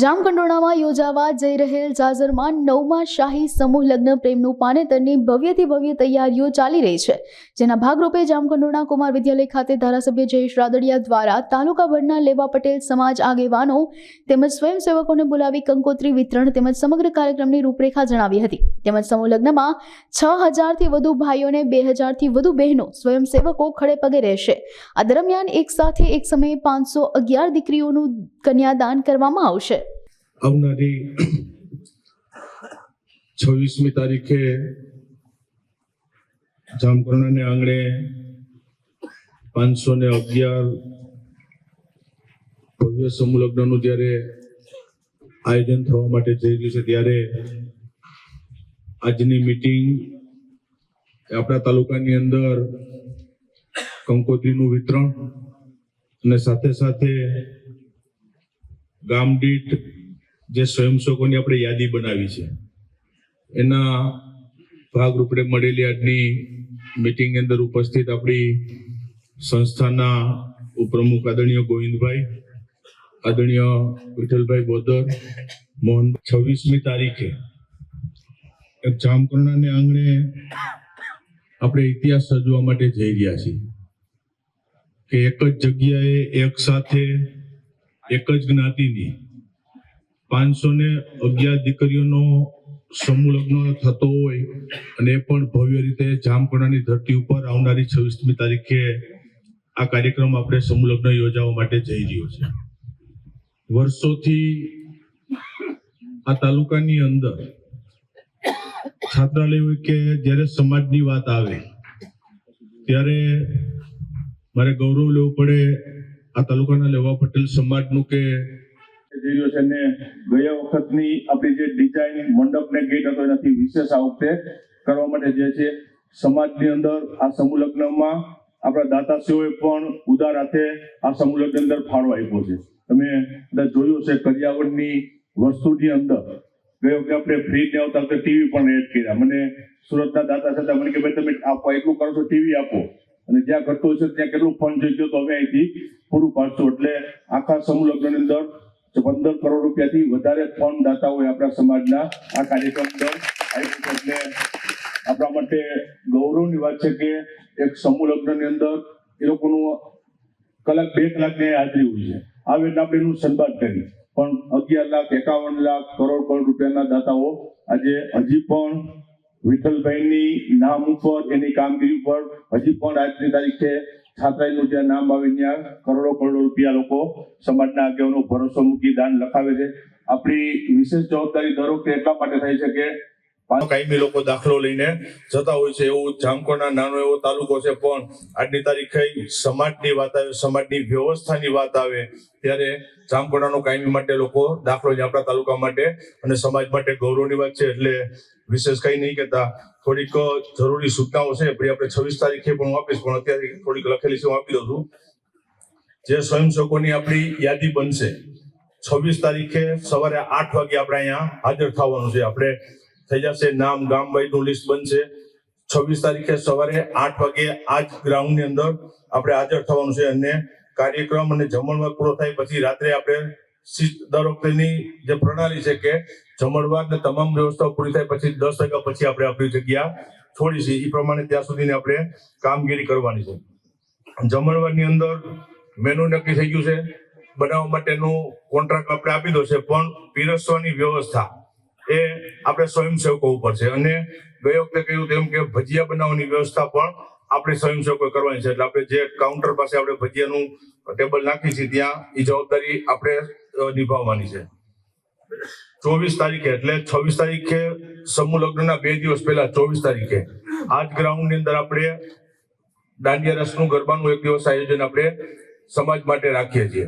જામકંડોળામાં યોજાવા જઈ રહેલ જાજરમાં નવમા શાહી સમૂહ લગ્ન પ્રેમનું પાનેતરની ભવ્યથી ભવ્ય તૈયારીઓ ચાલી રહી છે. જેના ભાગરૂપે જામકંડોળા કુમાર વિદ્યાલય ખાતે ધારાસભ્ય જયેશ રાદડિયા દ્વારા તાલુકાભરના લેવા પટેલ સમાજ આગેવાનો તેમજ સ્વયંસેવકોને બોલાવી કંકોત્રી વિતરણ તેમજ સમગ્ર કાર્યક્રમની રૂપરેખા જણાવી હતી. તેમજ સમૂહ લગ્નમાં છ હજારથી વધુ ભાઈઓને બે હજારથી વધુ બહેનો સ્વયંસેવકો ખડે પગે રહેશે. આ દરમિયાન એક સાથે એક સમયે પાંચસો અગિયાર દીકરીઓનું કન્યાદાન કરવામાં આવશે. આવનારી છવ્વીસમી તારીખે જામકરણાને આંગણે પાંચસો ને અગિયાર ભવ્ય સમૂહ લગ્નનું જ્યારે આયોજન થવા માટે જઈ રહ્યું છે ત્યારે આજની મિટિંગ આપણા તાલુકાની અંદર કંકોત્રીનું વિતરણ અને સાથે સાથે ગામ દીઠ જે સ્વયંસેવકોની આપણે યાદી બનાવી છે. એના ભાગરૂપે મળેલી આજની મિટિંગ અંદર ઉપસ્થિત આપણી સંસ્થાના ઉપપ્રમુખ આદરણીય ગોવિંદભાઈ, આદરણીય વિઠ્ઠલભાઈ બોદર, મોહન છવ્વીસમી તારીખે જામકરણાને આંગણે આપણે ઇતિહાસ સર્જવા માટે જઈ રહ્યા છીએ કે એક જ જગ્યાએ એક સાથે એક જ જ્ઞાતિની પાંચસો ને અગિયાર દીકરીઓનો સમૂહ લગ્ન થતો હોય અને એ પણ ભવ્ય રીતે જામકુંડાની ધરતી ઉપર આવનારી છવ્વીસમી તારીખે આ કાર્યક્રમ આપણે સમૂહ લગ્ન યોજવા માટે જઈ રહ્યો છે. વર્ષોથી આ તાલુકાની અંદર છાત્રાલય હોય કે જ્યારે સમાજની વાત આવે, ત્યારે મારે ગૌરવ લેવું પડે આ તાલુકાના લેવા પટેલ સમાજનું કે છે ને, ગયા વખતની આપણી જે ડિઝાઇન મંડપ ગેટ હતો, એનાથી વિશેષ આ વખતે કરવા માટે જે છે, સમાજની અંદર આ સમૂહ આપણા દાતાશ્રીઓએ પણ ઉદાર હાથે આ સમૂહ અંદર ફાળો આપ્યો છે. તમે જોયું છે કરિયાવરની વસ્તુની અંદર ગયો કે આપણે ફ્રીજ ને આવતા ટીવી પણ એડ કર્યા. મને સુરતના દાતા સાથે મને કે, ભાઈ, તમે આપો, એટલું કરો છો ટીવી આપો. અને જ્યાં ઘટતું હશે, ત્યાં કેટલું ફંડ જોઈ ગયો તો હવે અહીંથી પૂરું પાડશું. એટલે આખા સમૂહ લગ્નની અંદર પંદર કરોડ રૂપિયાથી વધારે ફંડ દાતાઓએ આપણા સમાજના આ કાર્યક્રમ એટલે આપણા માટે ગૌરવની વાત છે કે એક સમૂહ લગ્નની અંદર એ લોકોનું કલાક બે કલાકની હાજરી હોય છે. આવી એટલે આપણે એનું સન્માન કરી. પણ અગિયાર લાખ, એકાવન લાખ, કરોડ કરોડ રૂપિયાના દાતાઓ આજે હજી પણ વિઠ્ઠલભાઈની નામ ઉપર, એની કામગીરી ઉપર હજી પણ આજની તારીખે છાત્રાઈનું જ્યાં નામ આવે ત્યાં કરોડો કરોડો રૂપિયા લોકો સમાજના આગેવાનો ભરોસો મૂકી દાન લખાવે છે. આપણી વિશેષ જવાબદારી ધારો કે એટલા માટે થાય છે કે કાયમી લોકો દાખલો લઈને જતા હોય છે, એવું જામકોના નાનો એવો તાલુકો છે, પણ આજની તારીખે સમાજની વાત આવે, સમાજની વ્યવસ્થાની વાત આવે, ત્યારે જામકોડાનો કાયમી માટે લોકો દાખલો આપણા તાલુકા માટે અને સમાજ માટે ગૌરવની વાત છે, એટલે વિશેષ કઈ નહીં કહેતા. થોડીક જરૂરી સૂચનાઓ છે, પછી આપણે છવ્વીસ તારીખે પણ હું આપીશ પણ અત્યારે થોડીક લખેલી છે, હું આપી દઉં છું. જે સ્વયંસેવકોની આપણી યાદી બનશે, છવ્વીસ તારીખે સવારે આઠ વાગે આપણે અહીંયા હાજર થવાનું છે, આપણે થઈ જશે. નામ ગામ વાઇઝનું લિસ્ટ બનશે. છવ્વીસ તારીખે સવારે આઠ વાગે આ જ ગ્રાઉન્ડની અંદર આપણે હાજર થવાનું છે અને કાર્યક્રમ અને જમણવાર પૂરો થાય પછી રાત્રે આપણે દર વખતેની જે પ્રણાલી છે કે જમણવાર ને તમામ વ્યવસ્થાઓ પૂરી થાય પછી દસ ટકા પછી આપણે આપણી જગ્યા છોડી છે. એ પ્રમાણે ત્યાં સુધીની આપણે કામગીરી કરવાની છે. જમણવારની અંદર મેનુ નક્કી થઈ ગયું છે. બનાવવા માટેનું કોન્ટ્રાક્ટ આપણે આપી દો છે, પણ પીરસવાની વ્યવસ્થા એ આપણે સ્વયંસેવકો ઉપર છે. અને ગઈ વખતે કહ્યું તેમ કે ભજીયા બનાવવાની વ્યવસ્થા પણ આપણે સ્વયંસેવકો કરવાની છે. એટલે આપણે જે કાઉન્ટર પાસે આપણે ભજીયાનું ટેબલ નાખી છે, ત્યાં એ જવાબદારી આપણે નિભાવવાની છે. ચોવીસ તારીખે, એટલે છવ્વીસ તારીખે સમૂહ લગ્નના બે દિવસ પહેલા, ચોવીસ તારીખે આ જ ગ્રાઉન્ડની અંદર આપણે દાંડિયા રસનું ગરબાનું એક દિવસ આયોજન આપણે સમાજ માટે રાખીએ છીએ.